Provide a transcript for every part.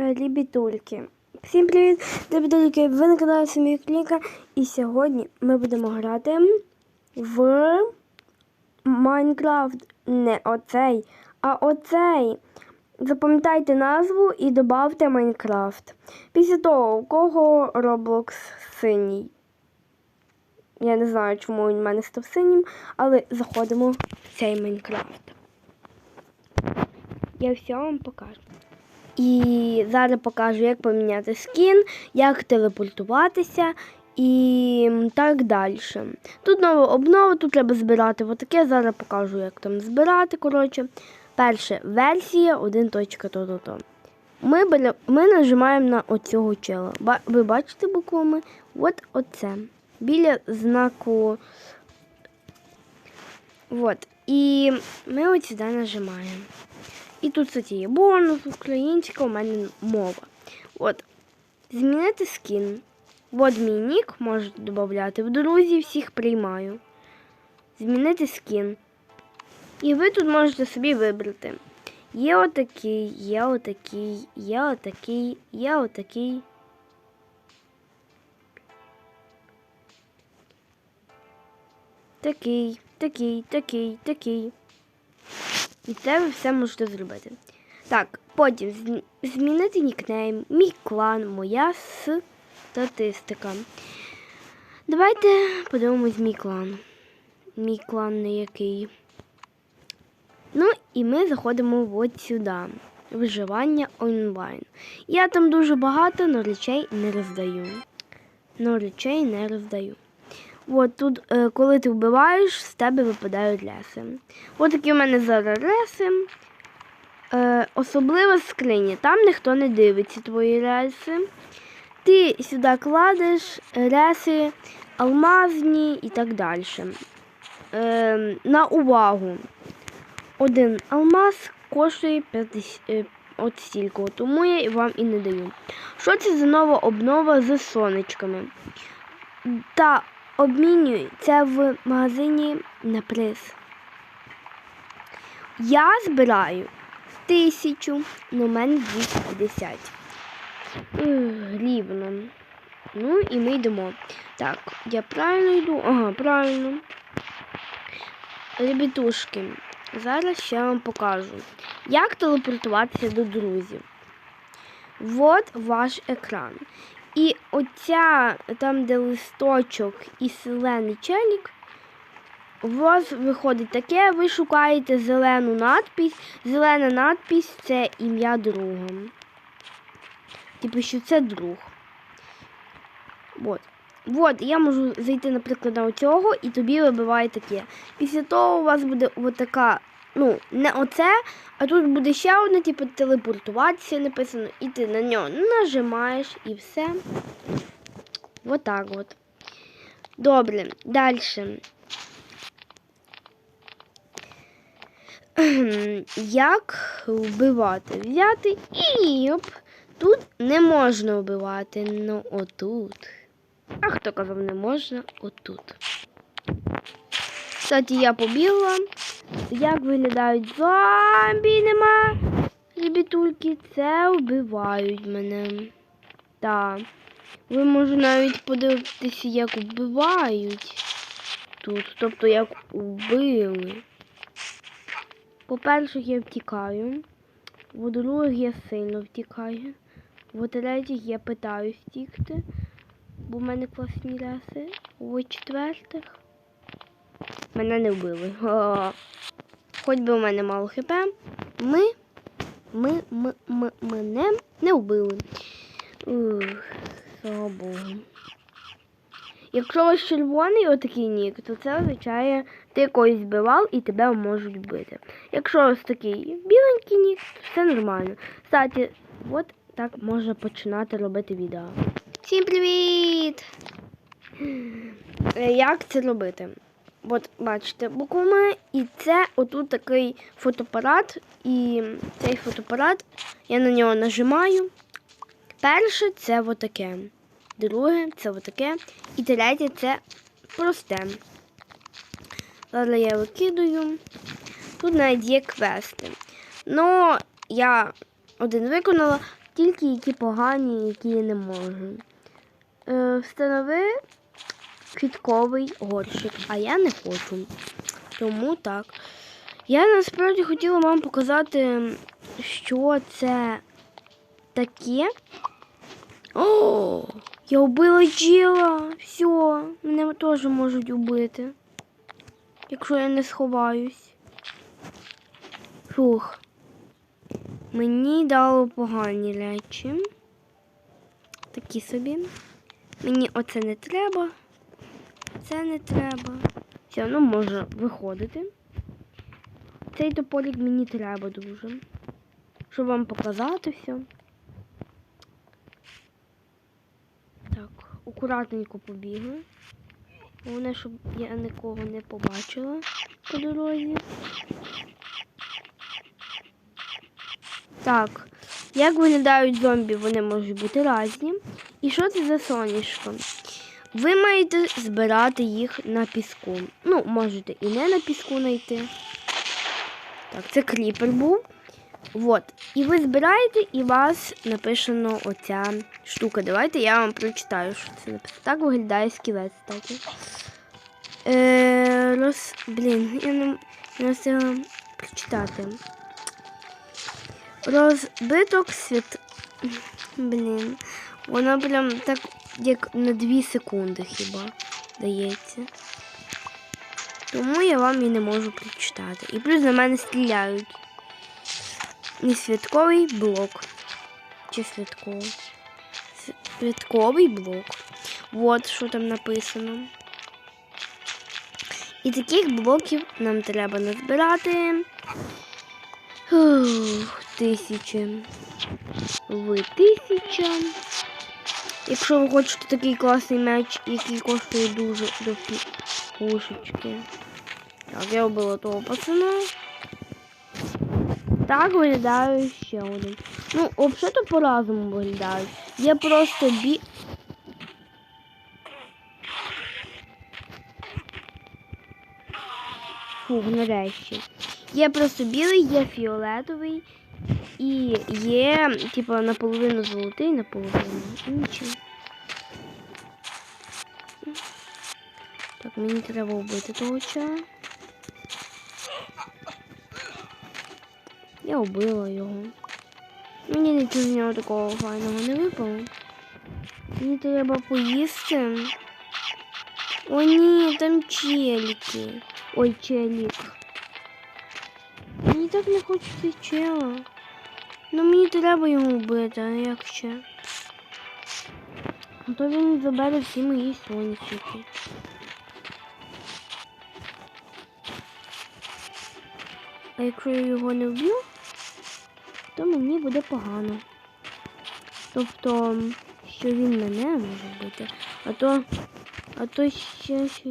е, лібітульки. Всім привіт, лібітульки! Ви на каналі Самі Кліка. І сьогодні ми будемо грати в Майнкрафт. Не оцей, а оцей. Запам'ятайте назву і додавте Майнкрафт. Після того, у кого Roblox синій. Я не знаю, чому він в мене став синім, але заходимо в цей Майнкрафт. Я все вам покажу. І зараз покажу, як поміняти скін, як телепортуватися і так далі. Тут нова обнова, тут треба збирати отаке. Зараз покажу, як там збирати. Коротше, перше версія 1.то-то-то. Ми, бере- ми нажимаємо на оцього чела. Ви бачите буквами? От оце. Біля знаку. От. І ми от сюди нажимаємо. І тут, кстати, є бонус, українська у мене мова. От. Змінити скін. От мій нік можете додати. В друзі всіх приймаю. Змінити скін. І ви тут можете собі вибрати. Є отакий, є отакий, є отакий, є отакий. Такий, такий, такий, такий. І це ви все можете зробити. Так, потім змінити нікнейм, мій клан, моя статистика. Давайте подивимось мій клан. Мій клан не який. Ну, і ми заходимо от сюди. Виживання онлайн. Я там дуже багато, але речей не роздаю. Но речей не роздаю. От тут, е, коли ти вбиваєш, з тебе випадають леси. От такі у мене зараз реси. Е, особливо скрині. Там ніхто не дивиться твої реси. Ти сюди кладеш реси, алмазні і так далі. Е, на увагу. Один алмаз коштує 50, е, от стільки, тому я вам і не даю. Що це за нова обнова з сонечками? Та обмінюю це в магазині на приз. Я збираю тисячу, в мене 250. Ех, Рівно. Ну і ми йдемо. Так, я правильно йду? Ага, правильно. Ребятушки, зараз ще вам покажу, як телепортуватися до друзів. От ваш екран. І оця, там, де листочок і зелений челік, у вас виходить таке, ви шукаєте зелену надпись. Зелена надпись це ім'я друга. Типу, що це друг. От. От, я можу зайти, наприклад, на оцього, і тобі вибиває таке. Після того у вас буде отака, ну, не оце, а тут буде ще одне, типу, телепортуватися написано, і ти на нього нажимаєш і все. Отак от. Добре, далі. Як вбивати? Взяти і оп. Тут не можна вбивати, ну отут. А хто казав, не можна отут. Кстати, я побігла. Як виглядають зомбі нема. Ребятульки, це вбивають мене. Так. Ви можете навіть подивитися, як вбивають тут. Тобто як вбили. По-перше, я втікаю. По-друге, я сильно втікаю. По-третє, я питаю втікти, бо в мене класні реси. У четвертих. Мене не вбили. Ха. Хоч би у мене мало хп. Ми, ми, ми, ми мене не вбили. Ух, слава Богу. Якщо вас червоний отакий нік, то це означає, ти когось збивав і тебе можуть вбити. Якщо ось такий біленький нік, то все нормально. Кстати, от так можна починати робити відео. Всім привіт! Е, Як це робити? От бачите, буквами, і це отут такий фотоапарат, і цей фотоапарат я на нього нажимаю. Перше це отаке. Друге це отаке. І третє це просте. Зараз я викидаю. Тут навіть є квести. Ну, я один виконала. тільки які погані, які я не можу. Е, встанови квітковий горщик, а я не хочу. Тому так. Я насправді хотіла вам показати, що це таке. О, я вбила джіла. Все, мене теж можуть убити. Якщо я не сховаюсь. Фух. Мені дало погані речі. Такі собі. Мені оце не треба. Це не треба. Все, ну може виходити. Цей тополік мені треба дуже. Щоб вам показати все. Так, акуратненько побігли. Головне, щоб я нікого не побачила по дорозі. Так, як виглядають зомбі, вони можуть бути різні. І що це за сонечко? Ви маєте збирати їх на піску. Ну, можете і не на піску знайти. Так, це кліпер був. Вот. І ви збираєте, і у вас написано оця штука. Давайте я вам прочитаю, що це написано. Так виглядає кстати. Е, роз... Блін, я не, не встигла прочитати. Розбиток світ. Блін. Воно прям так, як на 2 секунди хіба дається. Тому я вам і не можу прочитати. І плюс на мене стріляють. І святковий блок. Чи святковий? Святковий блок. От що там написано. І таких блоків нам треба назбирати. Ух, тисячі. Ви тисяча. Якщо ви хочете такий класний меч, який коштує дуже до пушечки. Так, я вбила того пацана. Так виглядає ще один. Ну, взагалі-то по-разному виглядають. Є просто бі. Фух, нарешті. Є просто білий, є фіолетовий і є, типу, наполовину золотий, наполовину інший. Так, мені треба вбити того чая. Я вбила його. Мені нічого з нього такого файного не випало. Мені треба поїсти. О, ні, там челіки. Ой, челік. Мені так не хочеться чела. Ну мені треба його вбити, а як ще? А то він забере всі мої сонечки. А якщо я його не вб'ю, то мені буде погано. Тобто, що він мене може вбити, а то, а то ще щось.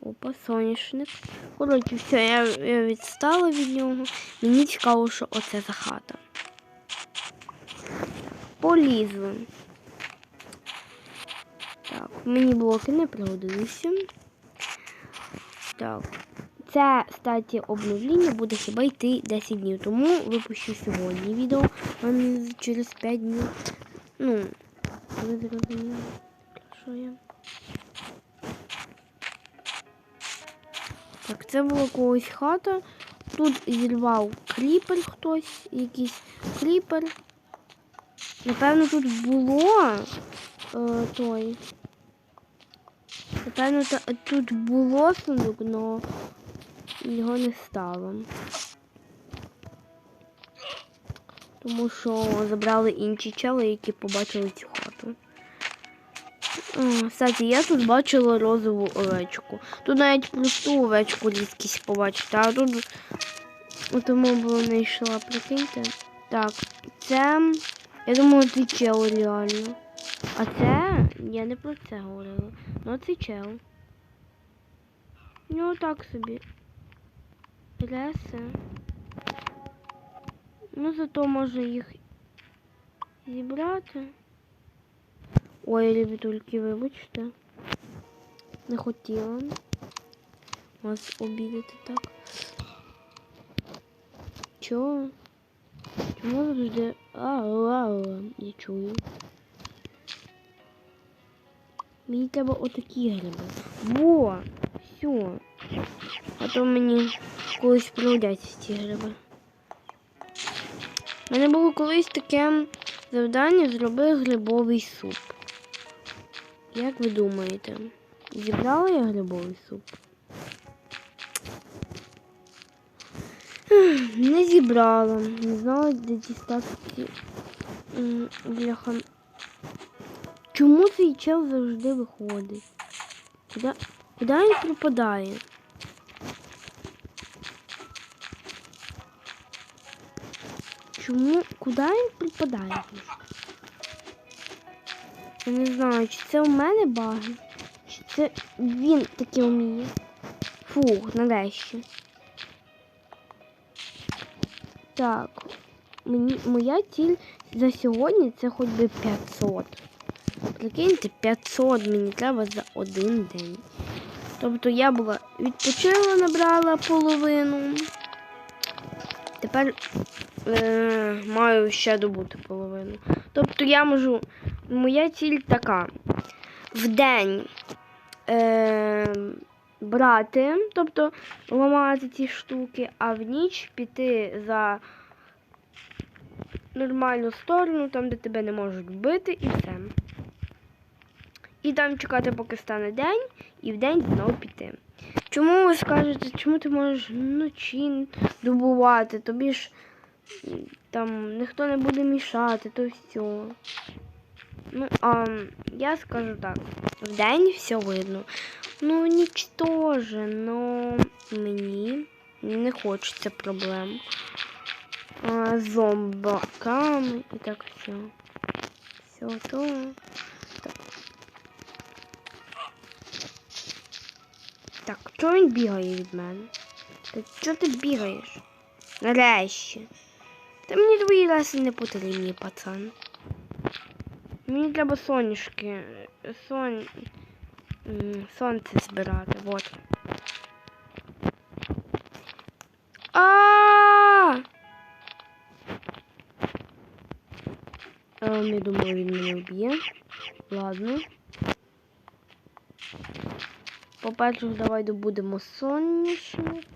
Опа, соняшник. Коротше, все, я, я відстала від нього. Мені цікаво, що оце за хата. Полізли. Так, мені блоки не пригодилися. Так. Це, кстати, обновлення буде хіба йти 10 днів. Тому випущу сьогодні відео, а не через 5 днів. Ну, ви зрозуміли, що я. Так, це була когось хата. Тут зірвав кліпер хтось, якийсь кліпер. Напевно, тут було е, той. Напевно, та, тут було сундук, але його не стало. Тому що забрали інші чели, які побачили цю Кстати, я тут бачила розову овечку. Тут навіть просту овечку рідкість побачити, а тут тому було не йшла, прикиньте. Так, це. Я думаю, це чел реально. А це я не про це говорила. Ну це чел. Ну так собі. Реси. Ну зато можна їх зібрати. Ой, ребятульки, вибачте. Не хотіла вас обідати так. Чого? Чому завжди. Ау, ау, я чую. Мені треба отакі гриби. Во! Все. А то мені колись пригодяться ці гриби. У мене було колись таке завдання зроби грибовий суп. Як ви думаєте, зібрала я грибовий суп? Не зібрала, не знала, де дістати бляха. Чому цей чел завжди виходить? Куди, куди він пропадає? Чому? Куди він пропадає? Я не знаю, чи це у мене баги, чи це він таке вміє. Фух, нарешті. Так, мені, моя ціль за сьогодні це хоч би 500. Прикиньте, 500 мені треба за один день. Тобто я була відпочила, набрала половину. Тепер е, маю ще добути половину. Тобто я можу. Моя ціль така. В день е, брати, тобто ламати ці штуки, а в ніч піти за нормальну сторону, там, де тебе не можуть вбити, і все. І там чекати, поки стане день, і в день знову піти. Чому ви скажете, чому ти можеш вночі добувати? Тобі ж там ніхто не буде мішати, то все. Ну, а я скажу так, в день все видно. Ну, ніч теж, но мені не хочеться проблем. А, зомбаками і так все. Все то. Так. Так, чого він бігає від мене? Та чого ти бігаєш? Нарешті. Та мені твої леси не потрібні, пацан. Мені треба соняшки. Сон... Сонце збирати, вот. А! Ем, Я думаю, він мене вб'є. Ладно. По-перше, давай добудемо соняшник.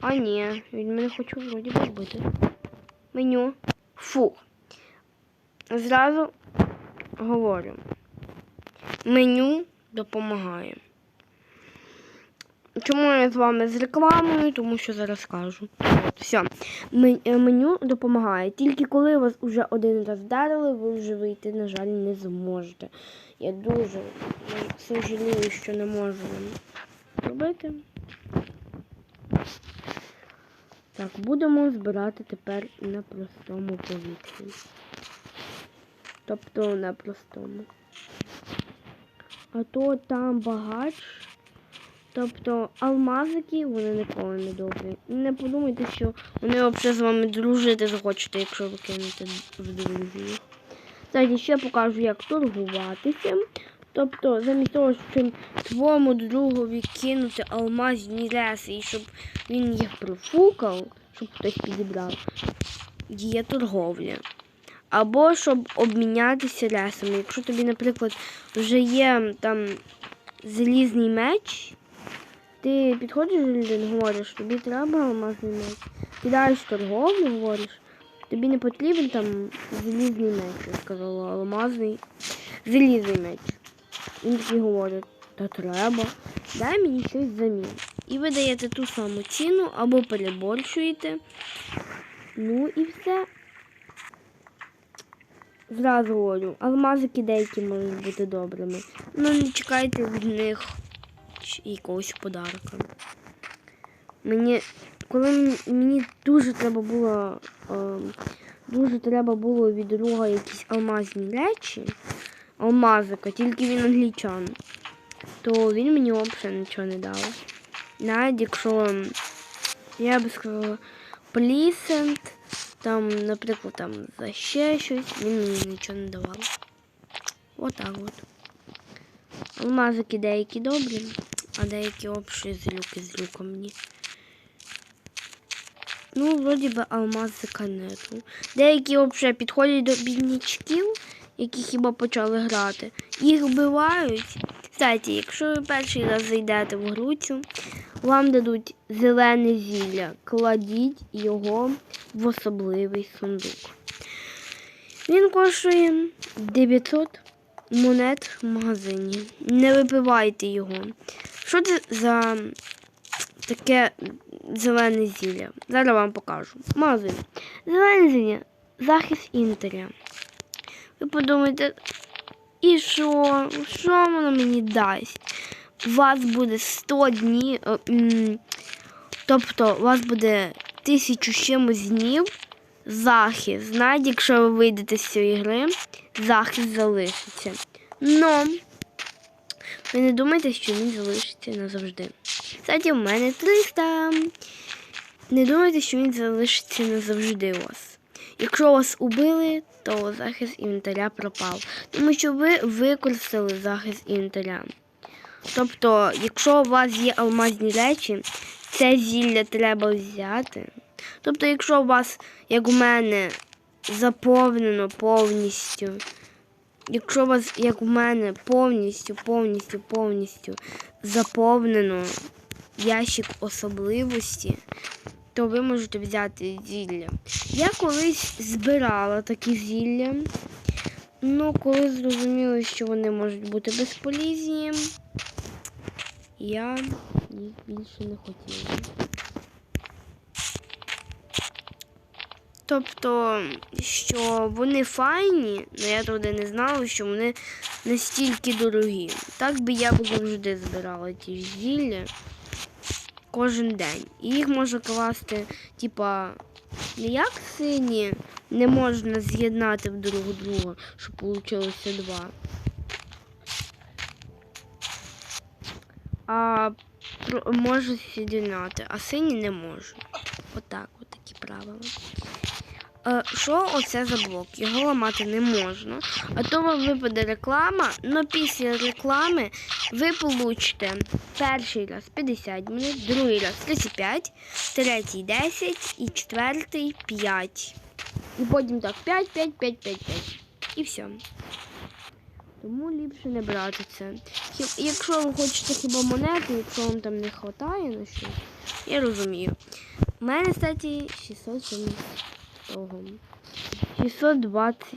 А ні, він мене хоче вроді би вбити. Меню. Фу. Зразу говорю. Меню допомагає. Чому я з вами з рекламою? Тому що зараз скажу. От, все. Меню допомагає. Тільки коли вас вже один раз вдарили, ви вже вийти, на жаль, не зможете. Я дуже ну, сожалію, що не можу вам робити. Так, будемо збирати тепер на простому повітрі. Тобто на простому. А то там багач. Тобто алмазики, вони ніколи не добрі. Не подумайте, що вони взагалі з вами дружити захочете, якщо ви кинете в друзі. Зараз ще покажу, як торгуватися. Тобто, замість того, щоб твоєму другові кинути алмазні реси, і щоб він їх профукав, щоб хтось підібрав, є торговля. Або щоб обмінятися ресами. Якщо тобі, наприклад, вже є там залізний меч, ти підходиш до людини, говориш, тобі треба алмазний меч. Кидаєш торговлю, говориш, тобі не потрібен там залізний меч, я сказала, алмазний, залізний меч. Він такий говорить, та треба, дай мені щось взамін. І ви даєте ту саму ціну або переборщуєте. Ну і все. Зразу говорю, алмазики деякі можуть бути добрими. Ну не чекайте від них якогось подарка. Мені, коли мені, дуже треба було, ем, дуже треба було від друга якісь алмазні речі, алмазика, тільки він англічан, то він мені взагалі нічого не дав. Навіть якщо я би сказала плісент, там, наприклад, там за ще щось, він мені нічого не давав. Отак от. Алмазики деякі добрі, а деякі общі злюки з люком мені. Ну, вроді би алмазика нету. Деякі взагалі підходять до біднячків, які хіба почали грати. Їх вбивають. Кстати, якщо ви перший раз зайдете в гру цю, вам дадуть зелене зілля. Кладіть його в особливий сундук. Він коштує 900 монет в магазині. Не випивайте його. Що це за таке зелене зілля? Зараз вам покажу. Магазин. Зелене зілля. Захист інтеря. Ви подумаєте, і що? Що воно мені дасть? У вас буде 100 днів. е, Тобто у вас буде тисячу чимось днів захист. Знаєте, якщо ви вийдете з цієї гри, захист залишиться. Но ви не думайте, що він залишиться назавжди. Кстати, у мене 300. Не думайте, що він залишиться назавжди у вас. Якщо вас убили, то захист інвентаря пропав. Тому що ви використали захист інвентаря. Тобто, якщо у вас є алмазні речі, це зілля треба взяти. Тобто, якщо у вас, як у мене, заповнено повністю, якщо у вас, як у мене, повністю, повністю, повністю заповнено ящик особливості, то ви можете взяти зілля. Я колись збирала такі зілля, ну коли зрозуміла, що вони можуть бути безполізні, я їх більше не хотіла. Тобто, що вони файні, але я туди не знала, що вони настільки дорогі. Так би я завжди збирала ті зілля кожен день. І їх можна класти, типа, не як сині, не можна з'єднати друг друга, щоб вийшло два. А можуть з'єднати, а сині не можу. Отак, от такі правила. Е, Що оце за блок? Його ламати не можна. А то вам випаде реклама, але після реклами ви получите перший раз 50 минут, другий раз 35, третій 10 і четвертий 5. І потім так 5, 5, 5, 5, 5. І все. Тому ліпше не брати це. Якщо ви хочете хіба монети, якщо вам там не вистачає на щось, я розумію. У мене, кстати, 670 того. 620.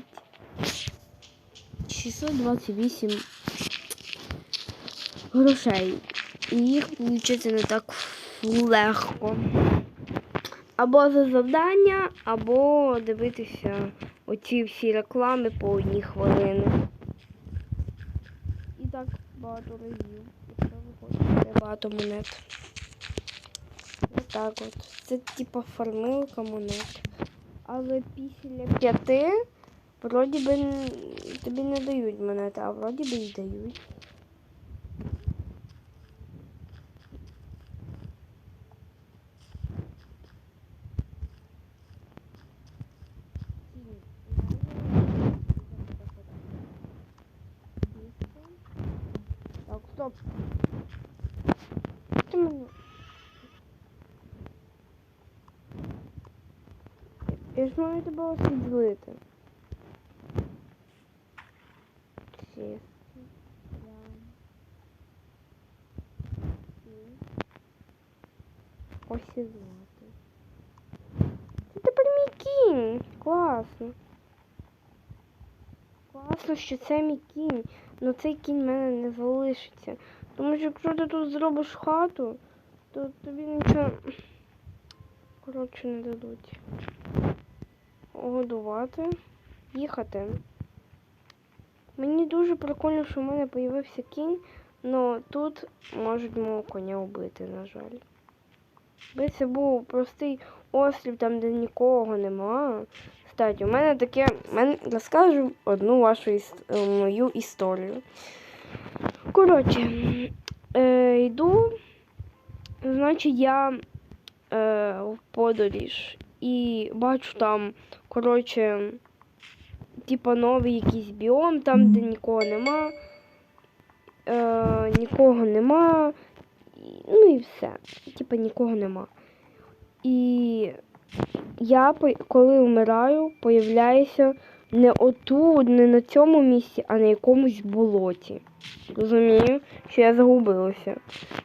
628 грошей. І їх отримати не так легко. Або за завдання, або дивитися оці всі реклами по одній хвилини. І так багато разів. Якщо ви хочете багато монет. Отак от. Це типа формилка монет. Але після п'яти вроді би тобі не дають монети, а вроді би й дають. Так, стоп. Ти мене- Я ж маю тебе освітлити. Всі. Осідлати. Це тепер мій кінь. Класно. Класно, що це мій кінь. Ну цей кінь в мене не залишиться. Тому що якщо ти тут зробиш хату, то тобі нічого коротше не дадуть. Годувати, їхати. Мені дуже прикольно, що в мене з'явився кінь, але тут можуть мого коня вбити, на жаль. Якби це був простий острів, там, де нікого нема. Кстати, у мене таке. Мен... Розкажу одну вашу іс... е, мою історію. Коротше, е, йду, значить, я е, в подоріж і бачу там, коротше, типа новий якийсь біом, там, де нікого нема. Е, нікого нема. Ну і все. Типа нікого нема. І я, коли вмираю, появляюся не отут, не на цьому місці, а на якомусь болоті. Розумію, що я загубилася.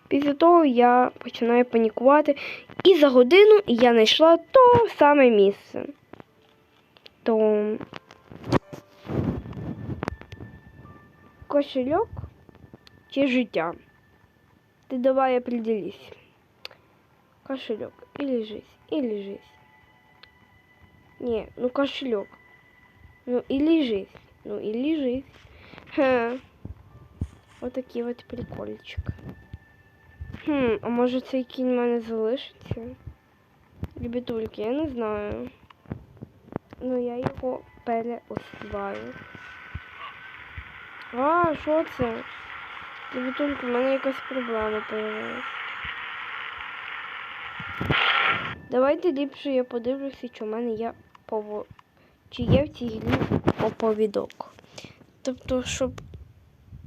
Після того я починаю панікувати, і за годину я знайшла то саме місце. То кошельок чи життя? Ты давай определись. Кошелек. Или жизнь. Или жизнь. Не, ну кошелек. Ну или жизнь. Ну или жизнь. Ха. Вот такий от прикольчик. Хм, а може цей кінь в мене залишиться? Любітульки, я не знаю. Ну я його переоспіваю. А, що це? Любітульки, в мене якась проблема появилась. Давайте ліпше я подивлюся, чи в мене є пово... чи є в цій грі оповідок. Тобто, щоб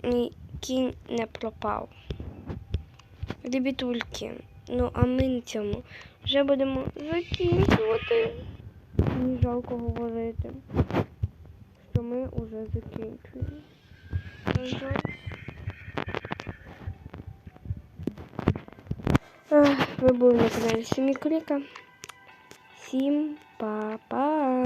мій кінь не пропав. Любітульки, ну а ми на цьому вже будемо закінчувати. Мені жалко говорити, що ми вже закінчуємо. Ви були на каналі Сімі Кліка. Всім па-па!